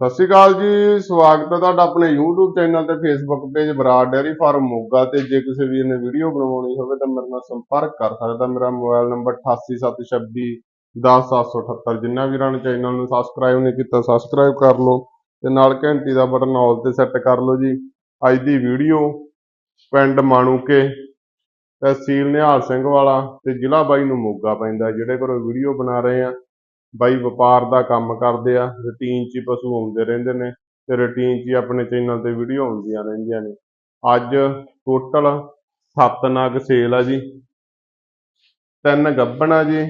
ਸਤਿ ਸ਼੍ਰੀ ਅਕਾਲ ਜੀ, ਸਵਾਗਤ ਹੈ ਤੁਹਾਡਾ ਆਪਣੇ YouTube ਚੈਨਲ ਤੇ Facebook page Brar dairy farm Moga ਤੇ। ਜੇ ਕਿਸੇ ਵੀਰ ਨੇ ਵੀਡੀਓ ਬਣਾਉਣੀ ਹੋਵੇ ਤਾਂ ਮੇਰੇ ਨਾਲ ਸੰਪਰਕ ਕਰ ਸਕਦਾ। ਮੇਰਾ ਮੋਬਾਈਲ ਨੰਬਰ 8876 10778 ਜਿੰਨਾ ਵੀਰਾਂ ਨੇ ਚੈਨਲ ਨੂੰ ਸਬਸਕ੍ਰਾਈਬ ਨਹੀਂ ਕੀਤਾ ਸਬਸਕ੍ਰਾਈਬ ਕਰ ਲਓ ਤੇ ਨਾਲ ਘੰਟੀ ਦਾ ਬਟਨ ਆਲ ਤੇ ਸੈੱਟ ਕਰ ਲਓ ਜੀ। ਅੱਜ ਦੀ ਵੀਡੀਓ ਪਿੰਡ ਮਾਣੂਕੇ ਤਹਿਸੀਲ ਨਿਹਾਲ ਸਿੰਘ ਵਾਲਾ ਤੇ ਜ਼ਿਲ੍ਹਾ ਬਾਈ ਨੂੰ ਮੋਗਾ ਪੈਂਦਾ, ਜਿਹੜੇ ਕੋਲ ਵੀਡੀਓ ਬਣਾ ਰਹੇ ਆ। ਬਾਈ ਵਪਾਰ ਦਾ ਕੰਮ ਕਰਦੇ ਆ ਰੂਟੀਨ 'ਚ ਹੀ ਪਸ਼ੂ ਆਉਂਦੇ ਰਹਿੰਦੇ ਨੇ ਤੇ ਰੂਟੀਨ 'ਚ ਹੀ ਆਪਣੇ ਚੈਨਲ ਤੇ ਵੀਡੀਓ ਆਉਂਦੀਆਂ ਰਹਿੰਦੀਆਂ ਨੇ। ਅੱਜ ਟੋਟਲ 7 ਨਗ ਸੇਲ ਆ ਜੀ ਤਿੰਨ ਗੱਭਣਾ ਜੀ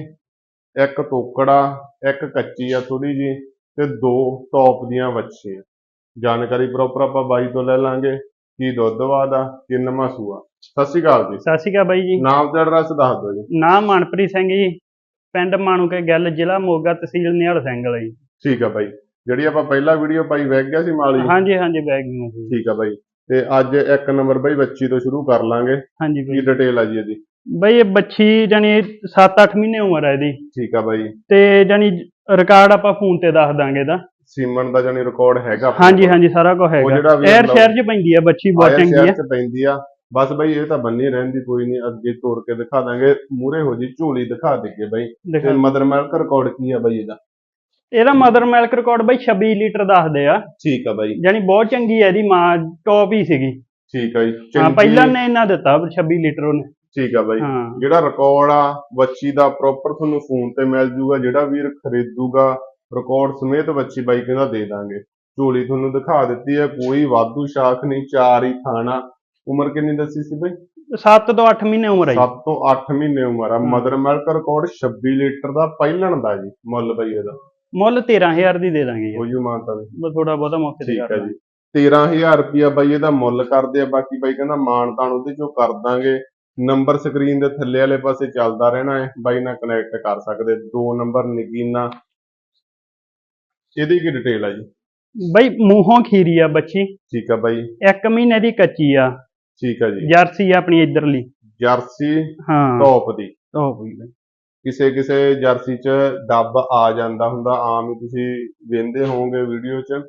ਇੱਕ ਤੋਕੜਾ ਇੱਕ ਕੱਚੀ ਆ ਥੋੜੀ ਜੀ ਤੇ ਦੋ ਟੌਪ ਦੀਆਂ ਵੱਛੀਆਂ। ਜਾਣਕਾਰੀ ਪ੍ਰੋਪਰ ਆਪਾਂ ਬਾਈ ਤੋਂ ਲੈ ਲਾਂਗੇ ਕੀ ਦੁੱਧ ਵਾਦਾ ਕਿੰਨਵਾਂ ਸੂਆ ਸਤਿ ਸ਼੍ਰੀ ਅਕਾਲ ਜੀ। ਸਤਿ ਸ਼੍ਰੀ ਅਕਾਲ ਬਾਈ ਜੀ। ਨਾਮ ਤੇ ਐਡਰੈਸ ਦੱਸ ਦਿਓ ਜੀ। ਨਾਮ ਮਨਪ੍ਰੀਤ ਸਿੰਘ ਜੀ। ਪਿੰਡ ਮਾਣੂਕੇ ਗੱਲ ਜ਼ਿਲ੍ਹਾ ਮੋਗਾ ਤਹਿਸੀਲ ਨਿਹਾਲ ਸਿੰਘ ਵਾਲਾ ਜੀ। ਠੀਕ ਆ ਬਾਈ। ਜਿਹੜੀ ਆਪਾਂ ਪਹਿਲਾ ਵੀਡੀਓ ਪਾਈ ਵਗ ਗਿਆ ਸੀ ਮਾਲੀ? ਹਾਂਜੀ ਹਾਂਜੀ ਬੈਗ ਨੂੰ ਜੀ। ਠੀਕ ਆ ਬਾਈ। ਤੇ ਅੱਜ ਇੱਕ ਨੰਬਰ ਬਾਈ ਬੱਚੀ ਤੋਂ ਸ਼ੁਰੂ ਕਰ ਲਾਂਗੇ। ਹਾਂਜੀ ਕੀ ਡਿਟੇਲ ਆ ਜੀ ਇਹਦੀ? ਬਾਈ ਇਹ ਬੱਚੀ ਜਾਨੀ 7-8 ਮਹੀਨੇ ਉਮਰ ਹੈ ਇਹਦੀ। ਠੀਕ ਆ ਬਾਈ। ਤੇ ਜਾਨੀ ਰਿਕਾਰਡ ਆਪਾਂ ਫੋਨ ਤੇ ਦੱਸ ਦਾਂਗੇ ਦਾ ਸੀਮਨ ਦਾ ਜਾਨੀ ਰਿਕਾਰਡ ਹੈਗਾ। ਹਾਂਜੀ। ਹਾਂਜੀ ਸਾਰਾ ਕੁਝ ਹੈਗਾ। ਐਰ ਸ਼ਹਿਰ 'ਚ ਪੈਂਦੀ ਹੈ ਬੱਚੀ ਬਹੁਤ ਚੰਗੀ ਚ ਪੈਂਦੀ ਆ। ਬਸ ਬਾਈ ਇਹ ਤਾਂ ਬੰਨੀ ਰਹਿੰਦੀ ਕੋਈ ਨਹੀਂ ਅੱਗੇ ਤੋੜ ਕੇ ਦਿਖਾ ਦਾਂਗੇ। ਮੂਰੇ ਹੋ ਜੀ ਝੋਲੀ ਦਿਖਾ ਦੇਗੇ ਬਾਈ। ਤੇ ਮਦਰ ਮਿਲਕ ਰਿਕਾਰਡ ਕੀ ਆ ਬਾਈ ਇਹਦਾ? ਇਹਦਾ ਮਦਰ ਮਿਲਕ ਰਿਕਾਰਡ ਬਾਈ 26 ਲੀਟਰ ਦੱਸਦੇ ਆ। ਠੀਕ ਆ ਬਾਈ। ਜਾਨੀ ਬਹੁਤ ਚੰਗੀ ਹੈ ਇਹਦੀ ਮਾਂ ਟੌਪ ਹੀ ਸੀਗੀ। ਠੀਕ ਆ ਜੀ ਹਾਂ ਪਹਿਲਾਂ ਨੇ ਇਹਨਾਂ ਦਿੱਤਾ 26 ਲੀਟਰ ਉਹਨੇ। ਠੀਕ ਆ ਬਾਈ। ਜਿਹੜਾ ਰਿਕਾਰਡ ਆ ਬੱਚੀ ਦਾ ਪ੍ਰੋਪਰ ਤੁਹਾਨੂੰ ਫੋਨ ਤੇ ਮਿਲ ਜੂਗਾ ਜਿਹੜਾ ਵੀਰ ਖਰੀਦੂਗਾ ਰਿਕਾਰਡ ਸਮੇਤ ਬੱਚੀ ਬਾਈ ਕਹਿੰਦਾ ਦੇ ਦਾਂਗੇ। ਝੋਲੀ ਤੁਹਾਨੂੰ ਦਿਖਾ ਦਿੱਤੀ ਹੈ ਕੋਈ ਵਾਧੂ ਸ਼ਾਖ ਨਹੀਂ ਚਾਰ ਹੀ ਥਾਣਾ। ਉਮਰ ਕਿੰਨੀ ਦੱਸੀ ਸੀ ਬਾਈ? 7 ਤੋਂ 8 ਮਹੀਨੇ ਉਮਰ ਹੈ ਜੀ। 7 ਤੋਂ 8 ਮਹੀਨੇ ਉਮਰ ਆ। ਹਾਂ। ਮਦਰ ਮਿਲਕ ਰਿਕਾਰਡ 26 ਲੀਟਰ ਦਾ ਪਹਿਲਣ ਦਾ ਜੀ ਮੁੱਲ ਬਾਈ ਇਹਦਾ। ਮੁੱਲ 13000 ਦੀ ਦੇ ਦਾਂਗੇ ਜੀ। ਕੋਈ ਮਾਨਤਾ ਨਹੀਂ ਬਸ ਥੋੜਾ ਬਹੁਤਾ ਮੌਕੇ ਤੇ ਠੀਕ ਹੈ ਜੀ। 13000 ਰੁਪਿਆ ਬਾਈ ਇਹਦਾ ਮੁੱਲ ਕਰਦੇ ਆ। ਬਾਕੀ ਬਾਈ ਕਹਿੰਦਾ ਮਾਨਤਾਨ ਉਹਦੇ ਚੋਂ ਕਰ ਦਾਂਗੇ। ਨੰਬਰ ਸਕਰੀਨ ਦੇ ਥੱਲੇ ਵਾਲੇ ਪਾਸੇ ਚੱਲਦਾ ਰਹਿਣਾ ਹੈ। ਬਾਈ ਨਾਲ ਕਨੈਕਟ ਕਰ ਸਕਦੇ। ਦੋ ਨੰਬਰ ਨਗੀਨਾ। ਇਹਦੀ ਕੀ ਡਿਟੇਲ ਆ ਜੀ? ਬਈ ਮੂੰਹੋਂ ਖੀਰੀ ਆ ਬੱਚੀ। ਠੀਕ ਆ ਬਾਈ। ਇੱਕ ਮਹੀਨੇ ਦੀ ਕੱਚੀ ਆ। ਠੀਕ ਆ ਜੀ। ਜਰਸੀ ਆ ਆਪਣੀ ਇਧਰਲੀ। ਜਰਸੀ ਹਾਂ। ਟੌਪ ਦੀ। ਟੌਪ ਬਈ। ਕਿਸੇ ਕਿਸੇ ਜਰਸੀ 'ਚ ਡੱਬ ਆ ਜਾਂਦਾ ਹੁੰਦਾ ਆਮ ਹੀ ਤੁਸੀਂ ਵੇਖਦੇ ਹੋਵੋਗੇ ਵੀਡੀਓ 'ਚ।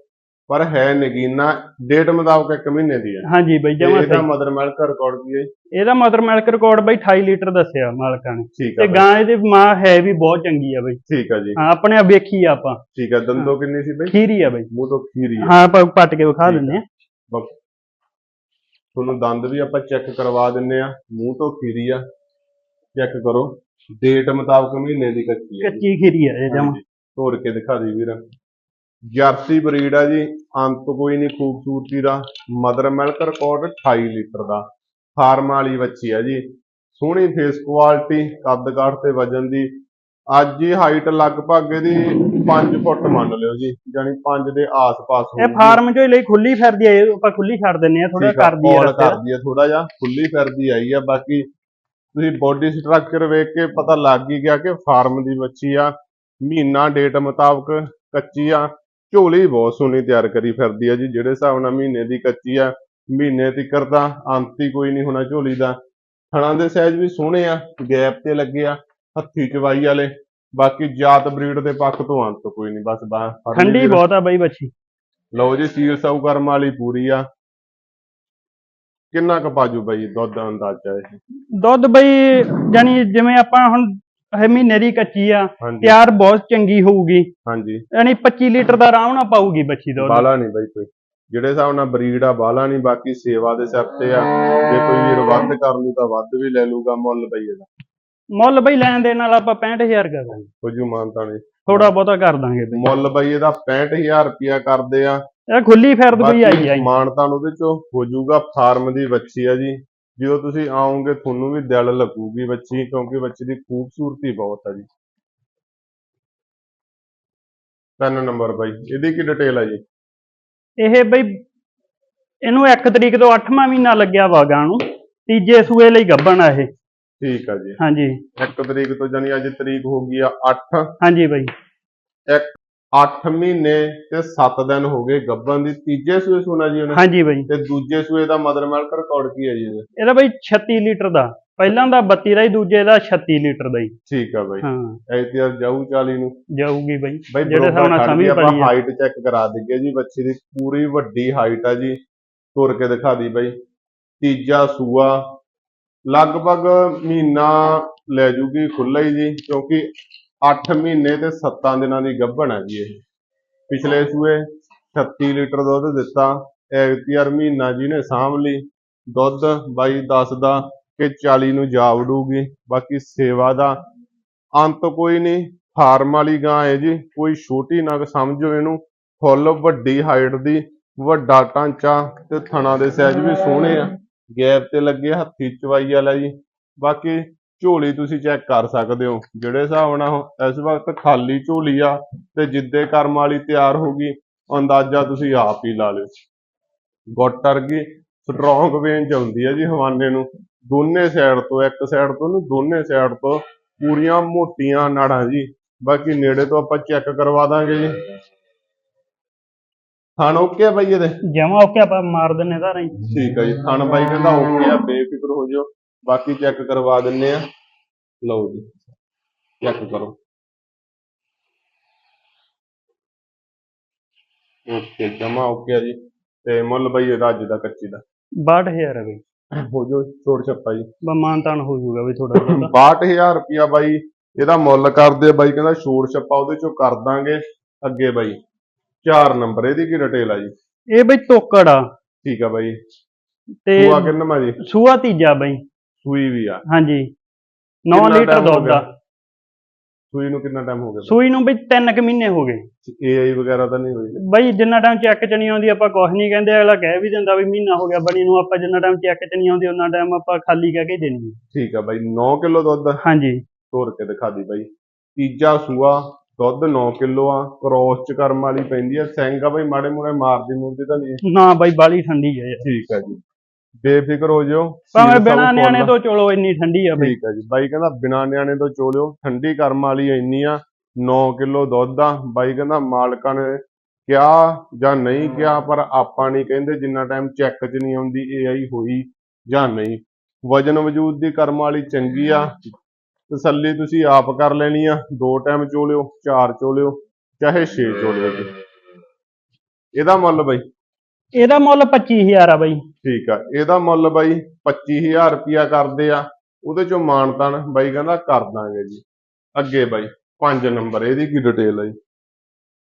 ਪਰ ਹੈ ਨਗੀਨਾ ਡੇਟ ਮੁਤਾਬਕ ਇੱਕ ਮਹੀਨੇ ਦੀ ਹੈ। ਹਾਂਜੀ ਬਈ ਜਮਾ ਇਹਦਾ ਮਦਰ ਮਿਲਕ ਰਿਕਾਰਡ ਕੀ ਹੈ? ਇਹਦਾ ਮਦਰ ਮਿਲਕ ਰਿਕਾਰਡ ਬਈ 28 ਲੀਟਰ ਦੱਸਿਆ ਮਾਲਕਾਂ ਨੇ। ਠੀਕ ਆ ਤੇ ਗਾਂ ਇਹਦੀ ਮਾਂ ਹੈ ਵੀ ਬਹੁਤ ਚੰਗੀ ਆ ਬਈ। ਠੀਕ ਆ ਜੀ। ਹਾਂ ਆਪਣੇ ਆਪ ਵੇਖੀ ਆ ਆਪਾਂ। ਠੀਕ ਆ ਦੰਦੋ ਕਿੰਨੀ ਸੀ ਬਈ? ਖੀਰੀ ਆ ਬਈ। ਮੂੰਹ ਤੋਂ ਖੀਰੀ ਆ। ਹਾਂ ਆਪਾਂ ਪੱਟ ਕੇ ਵਿਖਾ ਦਿੰਦੇ ਆ। ਤੁਹਾਨੂੰ ਦੰਦ ਵੀ ਆਪਾਂ ਚੈੱਕ ਕਰਵਾ ਦਿੰਨੇ ਆ ਮੂੰਹ ਤੋਂ ਖੀਰੀ ਆ ਚੈੱਕ ਕਰੋ ਡੇਟ ਮੁਤਾਬਕ ਮਹੀਨੇ ਦੀ ਕੱਚੀ ਹੈ। ਕੱਚੀ ਖੀਰੀ ਆ ਇਹ ਜਮਾ। ਤੋੜ ਕੇ ਦਿਖਾ ਦੇ ਵੀਰ। ਜਰਸੀ ਬਰੀਡ ਆ ਜੀ ਅੰਤ ਕੋਈ ਨਹੀਂ ਖੂਬਸੂਰਤੀ ਦਾ। ਮਦਰ ਮਿਲਕ ਰਿਕਾਰਡ 28 ਲੀਟਰ ਦਾ। ਫਾਰਮ ਵਾਲੀ ਬੱਚੀ ਆ ਜੀ। ਸੋਹਣੀ ਫੇਸ ਕੁਆਲਿਟੀ ਕੱਦ ਕਾਠ ਤੇ ਵਜਨ ਦੀ। ਅੱਜ ਦੀ ਹਾਈਟ ਲਗਭਗ ਇਹਦੀ 5 ਫੁੱਟ ਮੰਨ ਲਿਓ ਜੀ ਯਾਨੀ 5 ਦੇ ਆਸ-ਪਾਸ ਇਹ ਫਾਰਮ ਹੀ ਲਈ ਖੁੱਲੀ ਫਿਰਦੀ ਆ ਇਹ ਆਪਾਂ ਖੁੱਲੀ ਛੱਡ ਦਿੰਨੇ ਆ ਥੋੜਾ ਕਰਦੀ ਆ ਕਰਦੀ ਆ ਥੋੜਾ ਜਿਹਾ ਖੁੱਲੀ ਫਿਰਦੀ ਆਈ ਆ ਬਾਕੀ ਤੁਸੀਂ ਬੋਡੀ ਸਟਰਕਚਰ ਵੇਖ ਕੇ ਪਤਾ ਲੱਗ ਹੀ ਗਿਆ ਕਿ ਫਾਰਮ ਦੀ ਬੱਚੀ ਆ ਮਹੀਨਾ ਡੇਟ ਮੁਤਾਬਕ ਕੱਚੀ ਆ ਝੋਲੀ ਬਹੁਤ ਸੋਹਣੀ ਤਿਆਰ ਕਰੀ ਫਿਰਦੀ ਆ ਜੀ ਜਿਹੜੇ ਹਿਸਾਬ ਨਾਲ ਮਹੀਨੇ ਦੀ ਕੱਚੀ ਆ ਮਹੀਨੇ ਤੀਕਰ ਤਾਂ ਅੰਤ ਹੀ ਕੋਈ ਨਹੀਂ ਹੋਣਾ ਝੋਲੀ ਦਾ। ਥਣਾਂ ਦੇ ਸਾਈਜ਼ ਵੀ ਸੋਹਣੇ ਆ ਗੈਪ ਤੇ ਲੱਗੇ ਆ ਹੱਥੀ ਚਵਾਈ ਵਾਲੇ ਬਾਕੀ ਜਾਤ ਬਰੀਡ ਦੇ ਪੱਖ ਤੋਂ ਅੰਤ ਕੋਈ ਨਹੀਂ ਬਸ ਬਾ- ਠੰਡੀ ਬਹੁਤ ਆ ਬਈ ਬੱਚੀ। ਲਓ ਜੀ ਸੀਲ ਸਾਊ ਕਰਮ ਵਾਲੀ ਪੂਰੀ ਆ। ਕਿੰਨਾ ਕੁ ਪਾਜੂ ਬਾਈ ਦੁੱਧ ਦਾ ਅੰਦਾਜ਼ਾ ਇਹ? ਦੁੱਧ ਬਈ ਜਾਨੀ ਜਿਵੇਂ ਆਪਾਂ ਹੁਣ ਇਹ ਮਹੀਨੇ ਦੀ ਕੱਚੀ ਆ ਹਾਂਜੀ। ਤਿਆਰ ਬਹੁਤ ਚੰਗੀ ਹੋਊਗੀ। ਹਾਂਜੀ। ਯਾਨੀ 25 ਲੀਟਰ ਦਾ ਆਰਾਮ ਨਾਲ ਪਾਊਗੀ ਬੱਚੀ ਦੁੱਧ। ਬਾਲਾ ਨਹੀਂ ਬਾਈ ਕੋਈ। ਜਿਹੜੇ ਹਿਸਾਬ ਨਾਲ ਬਰੀਡ ਆ ਬਾਲਾ ਨਹੀਂ ਬਾਕੀ ਸੇਵਾ ਦੇ ਸਿਰ ਤੇ ਆ। ਜੇ ਕੋਈ ਵੀਰ ਵੱਧ ਕਰ ਲੂ ਤਾਂ ਵੱਧ ਵੀ ਲੈ ਲੂਗਾ ਮੁੱਲ ਬਈ ਇਹਦਾ। ਮੁੱਲ ਬਈ ਲੈਣ ਦੇ ਨਾਲ ਆਪਾਂ 65000 ਕਰ ਦਾਂਗੇ। ਕੁਝੂ ਮਾਨਤਾ ਨਹੀਂ। ਥੋੜਾ ਬਹੁਤਾ ਕਰ ਦਾਂਗੇ ਬਈ। ਮੁੱਲ ਬਈ ਇਹਦਾ 65000 ਰੁਪਿਆ ਕਰਦੇ ਆ। ਇਹ ਖੁੱਲੀ ਫਿਰਦ ਬਈ ਆਈ ਆਈ ਮਾਨਤਾ ਉਹਦੇ ਚੋਂ ਹੋ ਜਾਊਗਾ ਫਾਰਮ ਦੀ ਬੱਚੀ ਆ ਜੀ। ਜਦੋਂ ਤੁਸੀਂ ਆਓਗੇ ਤੁਹਾਨੂੰ ਵੀ ਦਿਲ ਲੱਗੂਗੀ ਬੱਚੀ ਕਿਉਂਕਿ ਬੱਚੀ ਦੀ ਖੂਬਸੂਰਤੀ ਬਹੁਤ ਆ ਜੀ। ਤਿੰਨ ਨੰਬਰ ਬਾਈ ਇਹਦੀ ਕੀ ਡਿਟੇਲ ਆ ਜੀ? ਇਹ ਬਈ ਇਹਨੂੰ 1 ਤਰੀਕ ਤੋਂ 8ਵਾਂ ਮਹੀਨਾ ਲੱਗਿਆ ਵਾਗਾ ਨੂੰ। ਤੀਜੇ ਸੂਏ ਲਈ ਗੱਭਣ ਆ ਇਹ। ਠੀਕ ਆ ਜੀ। ਹਾਂਜੀ। ਇੱਕ ਤਰੀਕ ਤੋਂ ਜਾਨੀ ਅੱਜ ਤਰੀਕ ਹੋ ਗਈ ਆ 8 ਹਾਂਜੀ ਬਈ। 8 ਮਹੀਨੇ ਤੇ 7 ਦਿਨ ਹੋ ਗਏ ਗੱਭਣ ਦੀ। ਤੀਜੇ ਸੂਏ ਸੁਣਾ ਜੀ ਉਹਨੇ। ਹਾਂਜੀ ਬਈ। ਤੇ ਦੂਜੇ ਸੂਏ ਦਾ ਮਦਰ ਮਿਲਕ ਰਿਕਾਰਡ ਕੀ ਹੈ ਜੀ ਇਹਦਾ? ਬਈ 36 ਲੀਟਰ ਦਾ। ਪਹਿਲਾਂ ਦਾ 32 ਦਾ ਹੀ ਦੂਜੇ ਦਾ 36 ਲੀਟਰ ਦਾ ਹੀ ਠੀਕ ਆ ਬਾਈ। ਹਾਂ। ਐਤਿਆਰ ਜਾਊ 40 ਨੂੰ। ਜਾਊਗੀ ਬਾਈ। ਜਿਹੜੇ ਹਿਸਾਬ ਨਾਲ ਸਮਝ ਆਪਾਂ ਪੜੀ ਆ। ਹਾਈਟ ਚੈੱਕ ਕਰਾ ਦਈਏ ਜੀ ਬੱਚੇ ਦੀ ਪੂਰੀ ਵੱਡੀ ਹਾਈਟ ਆ ਜੀ। ਤੁਰ ਕੇ ਦਿਖਾ ਦੀ ਬਾਈ। ਤੀਜਾ ਸੂਆ ਲਗਭਗ ਮਹੀਨਾ ਲੈ ਜੂਗੀ ਖੁੱਲਾ ਹੀ ਜੀ, ਕਿਉਂਕਿ 8 ਮਹੀਨੇ ਤੇ 7 ਦਿਨਾਂ ਦੀ ਗੱਭਣ ਹੈ ਜੀ ਇਹ। ਪਿਛਲੇ ਸੂਏ 36 ਲੀਟਰ ਦੁੱਧ ਦਿੱਤਾ ਐਤਿਆਰ ਮਹੀਨਾ ਜੀ ਨੇ ਸਾਂਭ ਲਈ, ਦੁੱਧ ਬਾਈ ਦੱਸਦਾ ਕਿ 40 ਨੂੰ ਜਾ ਵੜੂਗੀ ਬਾਕੀ ਸੇਵਾ ਦਾ ਅੰਤ ਕੋਈ ਨਹੀਂ, ਫਾਰਮ ਵਾਲੀ ਗਾਂ ਹੈ ਜੀ, ਕੋਈ ਛੋਟੀ ਨਾ ਸਮਝੋ ਇਹਨੂੰ, ਫੁੱਲ ਵੱਡੀ ਹਾਈਟ ਦੀ, ਵੱਡਾ ਢਾਂਚਾ ਤੇ ਥਣਾ ਦੇ ਸਾਈਜ਼ ਵੀ ਸੋਹਣੇ ਆ। ਗੈਪ ਤੇ ਲੱਗੇ, ਹੱਥੀ ਚਵਾਈ ਵਾਲਾ ਜੀ। ਬਾਕੀ ਝੋਲੀ ਤੁਸੀਂ ਚੈੱਕ ਕਰ ਸਕਦੇ ਹੋ। ਜਿਹੜੇ ਹਿਸਾਬ ਨਾਲ ਇਸ ਵਕਤ ਖਾਲੀ ਝੋਲੀ ਆ ਤੇ ਜਿੱਦੇ ਕਰਮ ਵਾਲੀ ਤਿਆਰ ਹੋ ਗਈ, ਅੰਦਾਜ਼ਾ ਤੁਸੀਂ ਆਪ ਹੀ ਲਾ ਲਿਓ। ਗੁੱਟ ਵਰਗੀ ਸਟਰੋਂਗ ਵੇਨ ਆਉਂਦੀ ਹੈ ਜੀ ਹਵਾਨੇ ਨੂੰ। ਦੋਨੇ ਸਾਈਡ ਤੋਂ, ਇੱਕ ਸਾਈਡ ਤੋਂ ਨਹੀਂ, ਦੋਨੇ ਸਾਈਡ ਤੋਂ ਪੂਰੀਆਂ ਮੋਟੀਆਂ ਨਾੜਾਂ ਜੀ। ਬਾਕੀ ਨੇੜੇ ਤੋਂ ਆਪਾਂ ਚੈੱਕ ਕਰਵਾ ਦਾਂਗੇ ਜੀ। ਥਣ ਓਕੇ ਆ ਬਾਈ ਇਹਦੇ? ਜਮਾ ਓਕੇ ਆਪਾਂ ਮਾਰ ਦਿੰਨੇ ਧਾਰਾਂ ਹੀ ਠੀਕ ਆ ਜੀ ਥਣ ਬਾਈ ਕਹਿੰਦਾ ਓਕੇ ਆ ਬੇਫਿਕਰ ਹੋ ਜਾਓ। ਬਾਕੀ ਚੈੱਕ ਕਰਵਾ ਦਿੰਨੇ ਆ। ਲਓ ਜੀ ਚੈੱਕ ਕਰੋ। ਓਕੇ ਜਮਾ ਓਕੇ ਆ ਜੀ। ਤੇ ਮੁੱਲ ਬਾਈ ਇਹਦਾ ਅੱਜ ਦਾ ਕੱਚੀ ਦਾ। 62000 ਹੈ ਬਾਈ। ਹੋ ਜਾਓ ਛੋੜ ਛੱਪਾ ਜੀ। ਬਮਾਨ ਤਾਨ ਹੋ ਜਾਊਗਾ ਬਈ ਥੋੜਾ ਬਹੁਤਾ 62000 ਰੁਪਿਆ ਬਾਈ ਇਹਦਾ ਮੁੱਲ ਕਰਦੇ ਬਾਈ ਕਹਿੰਦਾ ਛੋੜ ਛੱਪਾ ਉਹਦੇ ਚੋਂ ਕਰ ਦਾਂਗੇ। ਅੱਗੇ ਬਾਈ। 4 ਨੰਬਰ ਇਹਦੀ ਕੀ ਡਿਟੇਲ ਆ ਜੀ? ਇਹ ਬਈ ਤੋਕੜ ਆ। ਠੀਕ ਆ ਬਾਈ। ਤੇ ਸੂਆ ਕਿੰਨਾ ਜੀ? ਸੂਆ ਤੀਜਾ ਬਈ। ਸੂਈ ਵੀ ਆ। ਹਾਂਜੀ। 9 ਕਿੰਨਾ ਲੀਟਰ ਦੁੱਧ? ਦਾ ਸੂਈ ਨੂੰ ਕਿੰਨਾ ਟਾਈਮ ਹੋ ਗਿਆ? ਸੂਈ ਨੂੰ ਬਈ 3 ਕੁ ਮਹੀਨੇ ਹੋ ਗਏ। ਏਆਈ ਵਗੈਰਾ ਤਾਂ ਨਹੀਂ ਹੋਈ? ਬਈ ਜਿੰਨਾ ਟਾਈਮ ਚੈੱਕ ਚ ਨਹੀਂ ਆਉਂਦੀ ਆਪਾਂ ਕੁਝ ਨਹੀਂ ਕਹਿੰਦੇ ਅਗਲਾ ਕਹਿ ਵੀ ਦਿੰਦਾ ਵੀ ਮਹੀਨਾ ਹੋ ਗਿਆ ਬਣੀ ਨੂੰ ਆਪਾਂ ਜਿੰਨਾ ਟਾਈਮ ਚੈੱਕ ਚ ਨਹੀਂ ਆਉਂਦੀ ਉਹਨਾਂ ਟਾਈਮ ਆਪਾਂ ਖਾਲੀ ਕਹਿ ਕੇ ਦੇਣੀ। ਠੀਕ ਆ ਬਾਈ 9 ਕਿਲੋ ਦੁੱਧ ਹਾਂਜੀ। ਤੋੜ ਕੇ ਦਿਖਾ ਦੀ ਬਾਈ। ਤੀਜਾ ਸੂਆ ਦੁੱਧ 9 ਕਿਲੋ ਆ ਕ੍ਰੋਸ ਚ ਕਰਮ ਵਾਲੀ ਪੈਂਦੀ ਆ ਸਿੰਘ ਆ ਬਾਈ ਮਾੜੇ ਮੂੜੇ ਮਾਰਦੀ ਮੂਰਦੀ ਤਾਂ ਨਹੀਂ। ਨਾ ਬਈ ਬਾਲੀ ਠੰਡੀ ਹੈ ਯਾਰ। ਠੀਕ ਆ ਜੀ। ਬੇਫਿਕਰ ਹੋ ਜਾਓ ਭਾਵੇਂ ਬਿਨਾ ਨਿਆਣੇ। ਤੋਂ ਚਲੋ ਇੰਨੀ ਠੰਡੀ ਆ ਬਈ। ਠੀਕ ਹੈ ਜੀ। ਬਾਈ ਕਹਿੰਦਾ ਬਿਨਾ ਨਿਆਣੇ ਤੋਂ ਚੋਲਿਓ ਠੰਡੀ ਕਰਮ ਵਾਲੀ ਇੰਨੀ ਆ 9 ਕਿਲੋ ਦੁੱਧ ਆ। ਬਾਈ ਕਹਿੰਦਾ ਮਾਲਕਾਂ ਨੇ ਕਿਹਾ ਜਾਂ ਨਹੀਂ ਕਿਹਾ ਪਰ ਆਪਾਂ ਨਹੀਂ ਕਹਿੰਦੇ ਜਿੰਨਾ ਟਾਈਮ ਚੈੱਕ 'ਚ ਨਹੀਂ ਆਉਂਦੀ ਏਆਈ ਹੋਈ ਜਾਂ ਨਹੀਂ। ਵਜਨ ਵਜੂਦ ਦੀ ਕਰਮ ਵਾਲੀ ਚੰਗੀ ਆ ਤਸੱਲੀ ਤੁਸੀਂ ਆਪ ਕਰ ਲੈਣੀ ਆ। ਦੋ ਟਾਈਮ ਚੋਲਿਓ ਚਾਰ ਚੋਲਿਓ ਚਾਹੇ 6 ਚੋਲਿਓ ਜੀ। ਇਹਦਾ ਮੁੱਲ ਬਾਈ? ਇਹਦਾ ਮੁੱਲ 25000 ਆ ਬਈ। ਠੀਕ ਆ। ਇਹਦਾ ਮੁੱਲ ਬਾਈ 25000 ਰੁਪਿਆ ਕਰਦੇ ਆ। ਉਹਦੇ ਚੋਂ ਮਾਨਤਨ ਬਾਈ ਕਹਿੰਦਾ ਕਰ ਦਾਂਗੇ ਜੀ। ਅੱਗੇ ਬਾਈ 5 ਨੰਬਰ ਇਹਦੀ ਕੀ ਡਿਟੇਲ ਹੈ ਜੀ?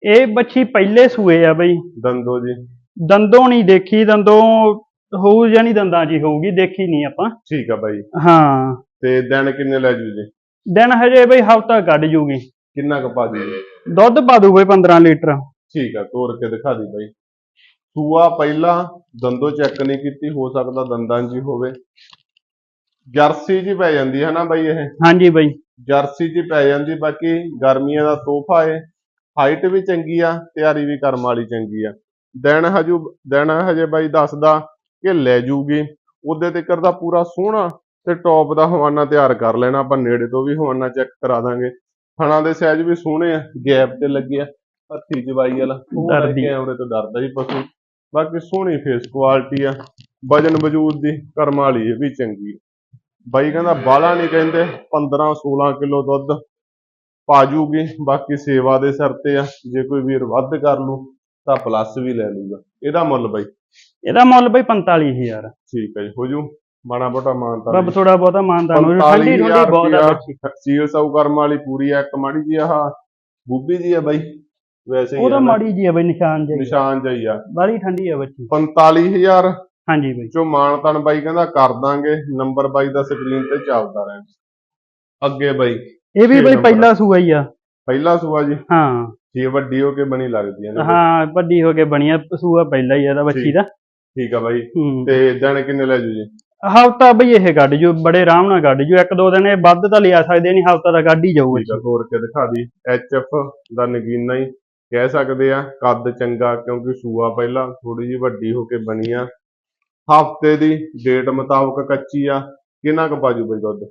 ਇਹ ਬੱਚੀ ਪਹਿਲੇ ਸੂਏ ਆ ਬਈ। ਦੰਦੋ ਜੀ। ਦੰਦੋਂ ਨਹੀਂ ਦੇਖੀ ਦੰਦੋਂ ਹੋਊ ਜਾਂ ਨਹੀਂ ਦੰਦਾਂ ਜੀ ਹੋਊਗੀ ਦੇਖੀ ਨਹੀਂ ਆਪਾਂ। ਠੀਕ ਆ ਬਾਈ। ਹਾਂ। ਤੇ ਦਿਨ ਕਿੰਨੇ ਲੈ ਜੂ ਜੀ? ਦਿਨ ਹਜੇ ਬਈ ਹਫਤਾ ਕੱਢ ਜੂਗੀ। ਕਿੰਨਾ ਕੁ ਪਾ ਜੀ? ਦੁੱਧ ਪਾ ਦੂ ਬਈ 15 ਲੀਟਰ। ਠੀਕ ਆ ਤੋੜ ਕੇ ਦਿਖਾ ਦੀ ਬਾਈ। ਸੂਆ ਪਹਿਲਾਂ ਦੰਦੋ ਚੈੱਕ ਨਹੀਂ ਕੀਤੀ ਹੋ ਸਕਦਾ ਦੰਦਾਂ ਹੀ ਹੋਵੇ। ਜਰਸੀ ਜੀ ਪੈ ਜਾਂਦੀ ਹੈ ਨਾ ਬਾਈ ਇਹ? ਹਾਂਜੀ ਬਈ। ਜਰਸੀ 'ਚ ਪੈ ਜਾਂਦੀ ਬਾਕੀ ਗਰਮੀਆਂ ਦਾ ਤੋਹਫਾ ਏ। ਹਾਈਟ ਵੀ ਚੰਗੀ ਆ ਤਿਆਰੀ ਵੀ ਕਰਮ ਵਾਲੀ ਚੰਗੀ ਆ। ਦਿਨ ਹਜੂ ਦਿਨ ਹਜੇ ਬਾਈ ਦੱਸਦਾ ਕਿ ਲੈ ਜੂਗੀ। ਉਹਦੇ ਤੱਕ ਦਾ ਪੂਰਾ ਸੋਹਣਾ ਤੇ ਟੌਪ ਦਾ ਹਵਾਨਾ ਤਿਆਰ ਕਰ ਲੈਣਾ ਆਪਾਂ ਨੇੜੇ ਤੋਂ ਵੀ ਹਵਾਨਾ ਚੈੱਕ ਕਰਾ ਦਾਂਗੇ। ਥਣਾ ਦੇ ਸਾਈਜ਼ ਵੀ ਸੋਹਣੇ ਆ ਗੈਪ ਤੇ ਲੱਗੇ ਆ ਹੱਥੀ ਜਵਾਈ ਵਾਲਾ। ਡਰਦੀ। ਕੈਮਰੇ ਤੋਂ ਡਰਦਾ ਹੀ ਪਸ਼ੂ। ਬਾਕੀ ਸੋਹਣੀ ਫੇਸ ਕੁਆਲਿਟੀ ਆ। ਵਜਨ ਵਜੂਦ ਦੀ ਕਰਮ ਵਾਲੀ ਇਹ ਵੀ ਚੰਗੀ ਆ। ਬਾਈ ਕਹਿੰਦਾ ਬਾਲਾ ਨਹੀਂ ਕਹਿੰਦੇ 15 16 ਕਿਲੋ ਦੁੱਧ ਪਾ ਜੂਗੀ ਬਾਕੀ ਸੇਵਾ ਦੇ ਸਿਰ ਤੇ ਆ। ਜੇ ਕੋਈ ਵੀਰ ਵੱਧ ਕਰ ਲੂ ਤਾਂ ਪਲੱਸ ਵੀ ਲੈ ਲੂਗਾ। ਇਹਦਾ ਮੁੱਲ ਬਾਈ? ਇਹਦਾ ਮੁੱਲ ਬਈ 45000 ਠੀਕ ਹੈ ਜੀ ਹੋ ਜੂ। ਮਾੜਾ ਮੋਟਾ ਮਾਨਤਾ ਰੱਬ ਥੋੜਾ ਬਹੁਤਾ ਹੋ ਜਾਊ। ਠੰਡੀ ਠੰਡੀ ਬਹੁਤ ਆ ਬੱਚੀ। ਸੀਲ ਸਾਊ ਕਰਮ ਵਾਲੀ ਪੂਰੀ ਆ ਇੱਕ ਮਾੜੀ ਜੀ ਆਹ ਬੂਬੀ ਜੀ ਆ ਬਾਈ ਵੈਸੇ ਹੀ ਉਹਦਾ ਆ ਨਾ, ਮਾੜੀ ਜੀ ਆ ਬਈ ਨਿਸ਼ਾਨ ਜੀ ਨਿਸ਼ਾਨ ਜਾਈ ਆ। ਬਾਲੀ ਠੰਡੀ ਆ ਬੱਚੀ। 45000 ਹਾਂਜੀ ਬਈ। ਚੋਂ ਮਾਨਤਨ ਬਾਈ ਕਹਿੰਦਾ ਕਰ ਦਾਂਗੇ ਨੰਬਰ ਬਾਈ ਦਾ ਸਕਰੀਨ ਤੇ ਚੱਲਦਾ ਰਹਿਣਾ। ਅੱਗੇ ਬਾਈ ਇਹ ਵੀ ਬਈ। ਪਹਿਲਾ ਸੂਆ ਹੀ ਆ। ਪਹਿਲਾ ਸੂਆ ਜੀ? ਹਾਂ। ਜੇ ਵੱਡੀ ਹੋ ਕੇ ਬਣੀ ਲੱਗਦੀ ਨਾ ਹਾਂ ਵੱਡੀ ਹੋ ਕੇ ਬਣੀਆ ਸੂਆ ਪਹਿਲਾ ਹੀ ਆ ਇਹਦਾ ਬੱਚੀ। ਦਾ। ਠੀਕ ਆ ਬਾਈ। ਤੇ ਦਿਨ ਕਿੰਨੇ ਲੈ ਜੂ ਜੀ? ਹਫਤਾ ਬਈ ਇਹ ਕੱਢ ਜੂ ਬੜੇ ਆਰਾਮ ਨਾਲ ਕੱਢ ਜੂ ਇੱਕ ਦੋ ਦਿਨ ਇਹ ਵੱਧ ਤਾਂ ਲਿਆ ਸਕਦੇ ਨਹੀਂ ਹਫਤਾ ਦਾ ਕੱਢ ਹੀ ਜਾਊ ਠੀਕ ਆ ਤੋੜ ਕੇ ਦਿਖਾ ਦੀ ਐਚਐਫ ਦਾ ਨਗੀਨਾ ਹੀ ਕਹਿ ਸਕਦੇ ਆ ਕੱਦ ਚੰਗਾ ਕਿਉਂਕਿ ਸੂਆ ਪਹਿਲਾਂ ਥੋੜੀ ਜਿਹੀ ਵੱਡੀ ਹੋ ਕੇ ਬਣੀ ਆ। ਹਫ਼ਤੇ ਦੀ ਡੇਟ ਮੁਤਾਬਕ ਕੱਚੀ ਆ ਕਿੰਨਾ ਕੁ ਪਾਜੂ ਬਈ ਦੁੱਧ?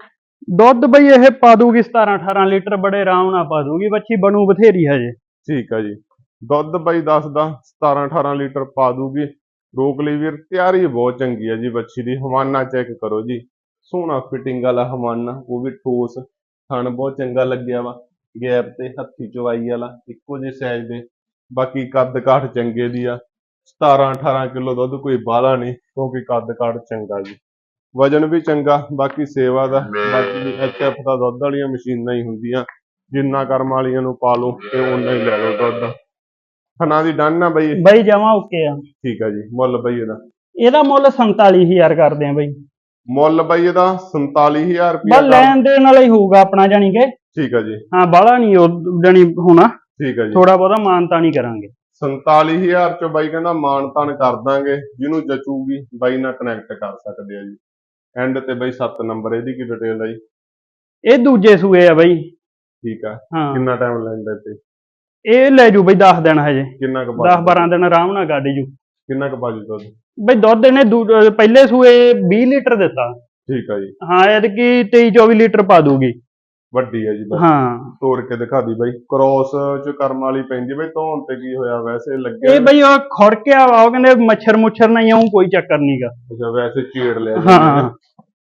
ਦੁੱਧ ਬਈ ਇਹ ਪਾ ਦੂਗੀ 17 18 ਲੀਟਰ ਬੜੇ ਆਰਾਮ ਨਾਲ ਪਾ ਦੂਗੀ ਬੱਚੀ ਬਣੂ ਬਥੇਰੀ ਹਜੇ। ਠੀਕ ਆ ਜੀ। ਦੁੱਧ ਬਾਈ ਦੱਸਦਾ 17 18 ਲੀਟਰ ਪਾ ਦੂਗੀ ਰੋਕ ਲਈ ਵੀਰ, ਤਿਆਰੀ ਬਹੁਤ ਚੰਗੀ ਆ ਜੀ ਬੱਚੀ ਦੀ, ਹਵਾਨਾ ਚੈੱਕ ਕਰੋ ਜੀ। ਸੋਹਣਾ ਫਿਟਿੰਗ ਵਾਲਾ ਹਵਾਨਾ, ਉਹ ਵੀ ਠੋਸ, ਥਣ ਬਹੁਤ ਚੰਗਾ ਲੱਗਿਆ ਵਾ, ਗੈਪ ਤੇ ਹੱਥੀ ਚਵਾਈ ਵਾਲਾ, ਇੱਕੋ ਜਿਹੇ ਸਾਈਜ਼ ਦੇ। ਬਾਕੀ ਕੱਦ ਕਾਠ ਚੰਗੇ ਦੀ ਆ 17 18 ਕਿਲੋ ਦੁੱਧ ਕੋਈ ਬਾਹਲਾ ਨਹੀਂ, ਕਿਉਂਕਿ ਕੱਦ ਕਾਠ ਚੰਗਾ ਜੀ। ਵਜਨ ਵੀ ਚੰਗਾ, ਬਾਕੀ ਸੇਵਾ ਦਾ, ਬਾਕੀ ਐਚਐਫ ਦਾ ਦੁੱਧ ਵਾਲੀਆਂ ਮਸ਼ੀਨਾਂ ਹੀ ਹੁੰਦੀਆਂ। ਜਿੰਨਾ ਕਰਮ ਵਾਲੀਆਂ ਨੂੰ ਪਾ ਲਓ, ਤੇ ਓਨਾ ਹੀ ਲੈ ਲਓ ਦੁੱਧ। ਥਣਾ ਦੀ ਡਨ ਆ ਬਈ ਇਹ? ਬਈ ਜਮਾ ਓਕੇ ਆ। ਠੀਕ ਆ ਜੀ ਮੁੱਲ ਬਈ ਇਹਦਾ। ਇਹਦਾ ਮੁੱਲ 47000 ਕਰਦੇ ਆ ਬਈ। ਮੁੱਲ ਬਈ ਇਹਦਾ 47000 ਬਸ ਰੁਪਏ ਲੈਣ ਦੇਣ ਵਾਲਾ ਹੀ ਹੋਊਗਾ ਆਪਣਾ ਜਾਣੀ ਕਿ? ਠੀਕ ਆ ਜੀ। ਹਾਂ ਬਾਹਲਾ ਨਹੀਂ ਉਹ ਜਾਣੀ ਹੋਣਾ। ਠੀਕ ਆ ਜੀ। ਥੋੜਾ ਬਹੁਤਾ ਮਾਨਤਾ ਨਹੀਂ ਕਰਾਂਗੇ। 47000 ਚ ਬਾਈ ਕਹਿੰਦਾ ਮਾਣ ਤਾਣ ਕਰ ਦਾਂਗੇ ਜਿਹਨੂੰ ਜਚੂਗੀ ਬਾਈ ਨਾਲ ਕਨੈਕਟ ਕਰ ਸਕਦੇ ਆ ਜੀ। ਐਂਡ ਤੇ ਬਾਈ 7 ਨੰਬਰ ਇਹਦੀ ਕੀ ਡਿਟੇਲ ਆ ਜੀ? ਇਹ ਦੂਜੇ ਸੂਏ ਆ ਬਈ। ਠੀਕ ਆ। ਹਾਂ। ਕਿੰਨਾ ਟਾਈਮ ਲੈਂਦਾ ਤੇ ਇਹ ਲੈ ਜੂ ਬਈ 10 ਦਿਨ ਹਜੇ। ਕਿੰਨਾ ਕੁ 10 ਬਾਜੀ 12 ਦਿਨ ਆਰਾਮ ਨਾਲ ਕੱਢ ਜੂ। ਕਿੰਨਾ ਕੁ ਬਾਜੀ ਦੁੱਧ? ਬਈ ਦੁੱਧ ਇਹਨੇ ਦੂ- ਪਹਿਲੇ ਸੂਏ 20 ਲੀਟਰ ਦਿੱਤਾ। ਠੀਕ ਆ ਜੀ। ਹਾਂ ਐਤਕੀ 23 24 ਲੀਟਰ ਪਾ ਦੂਗੀ। ਵੱਡੀ ਆ ਜੀ ਬਸ ਹਾਂ। ਤੋੜ ਕੇ ਦਿਖਾ ਦੀ ਬਾਈ। ਕ੍ਰੋਸ ਚ ਕਰਮ ਵਾਲੀ ਪੈਂਦੀ ਬਾਈ ਧੋਣ ਤੇ ਕੀ ਹੋਇਆ? ਵੈਸੇ ਲੱਗਿਆ ਇਹ ਬਈ ਉਹ ਖੁਰਕਿਆ ਵਾ ਉਹ ਕਹਿੰਦੇ ਮੱਛਰ ਮੁੱਛਰ ਨਹੀਂ ਆਉਂ ਕੋਈ ਚੱਕਰ ਨਹੀਂਗਾ ਅੱਛਾ ਵੈਸੇ ਚੀੜ ਲਿਆ ਜੀ। ਹਾਂ। ਇਹਨੇ।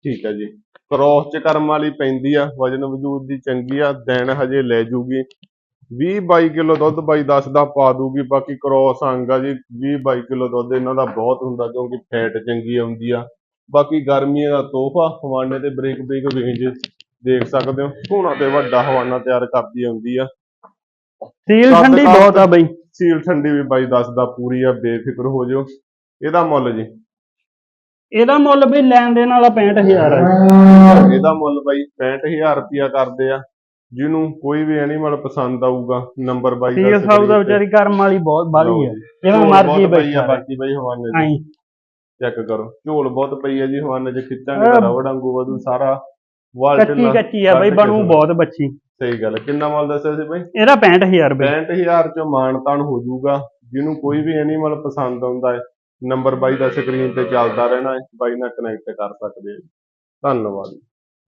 ਠੀਕ ਆ ਜੀ। ਕ੍ਰੋਸ ਚ ਕਰਮ ਵਾਲੀ ਪੈਂਦੀ ਆ ਵਜਨ ਵਜੂਦ ਦੀ ਚੰਗੀ ਆ ਦਿਨ ਹਜੇ ਲੈ ਜੂਗੀ। 20 22 ਕਿਲੋ ਦੁੱਧ ਬਾਈ ਦੱਸਦਾ ਪਾ ਦੂਗੀ ਬਾਕੀ ਕ੍ਰੋਸ ਅੰਗ ਆ ਜੀ 20 22 ਕਿਲੋ ਦੁੱਧ ਇਹਨਾਂ ਦਾ ਬਹੁਤ ਹੁੰਦਾ ਕਿਉਂਕਿ ਫੈਟ ਚੰਗੀ ਆਉਂਦੀ ਆ। ਬਾਕੀ ਗਰਮੀਆਂ ਦਾ ਤੋਹਫਾ ਹਵਾਨੇ ਤੇ ਬ੍ਰੇਕ ਬ੍ਰੇਕ ਰੇਂਜ ਦੇਖ ਸਕਦੇ ਹੋ। ਸੋਹਣਾ ਤੇ ਵੱਡਾ ਹਵਾਨਾ ਤਿਆਰ ਕਰਦੀ ਆਉਂਦੀ ਆ। ਸੀਲ ਠੰਡੀ ਬਹੁਤ ਆ ਬਈ। ਸੀਲ ਠੰਡੀ ਵੀ ਬਾਈ ਦੱਸਦਾ ਪੂਰੀ ਆ ਬੇਫਿਕਰ ਹੋ ਜਿਓ। ਇਹਦਾ ਮੁੱਲ ਜੀ। ਇਹਦਾ ਮੁੱਲ ਬਈ ਲੈਣ ਦੇਣ ਵਾਲਾ 65000 ਆ ਇਹਦਾ ਮੁੱਲ ਬਾਈ 65000 ਰੁਪਿਆ ਕਰਦੇ ਆ। ਜਿਹਨੂੰ ਕੋਈ ਵੀ ਐਨੀਮਲ ਪਸੰਦ ਆਊਗਾ ਨੰਬਰ ਬਾਈ ਸੀਲ ਸਾਊ ਦਾ ਵਿਚਾਰੀ ਕਰਮ ਵਾਲੀ ਬਹੁਤ ਬਾਲੀ ਆ ਜਿਵੇਂ ਮਰਜ਼ੀ ਆ ਬਈ ਬਾਕੀ ਬਾਈ ਹਵਾਨੇ ਦੀ ਚੈੱਕ ਕਰੋ ਝੋਲ ਬਹੁਤ ਪਈ ਆ ਜੀ ਹਵਾਨੇ ਚ ਖਿੱਚਾਂਗੇ ਰਵੜ ਵਾਂਗੂ ਵਧੂ ਸਾਰਾ ਵਾਲ ਕੱਚੀ ਕੱਚੀ ਆ ਬਈ ਬਣੂ ਬਹੁਤ ਬੱਚੀ। ਸਹੀ ਗੱਲ ਕਿੰਨਾ ਮੁੱਲ ਦੱਸਿਆ ਸੀ ਬਾਈ? ਇਹਦਾ 65000 ਰੁਪਏ। 65000 ਚ ਮਾਨਤਾਨ ਹੋ ਜਾਊਗਾ। ਜਿਹਨੂੰ ਕੋਈ ਵੀ ਐਨੀਮਲ ਪਸੰਦ ਆਉਂਦਾ ਹੈ ਨੰਬਰ ਬਾਈ ਦਾ ਸਕਰੀਨ ਤੇ ਚੱਲਦਾ ਰਹਿਣਾ ਹੈ ਬਾਈ ਨਾਲ ਕਨੈਕਟ ਕਰ ਸਕਦੇ ਹੋ। ਧੰਨਵਾਦ।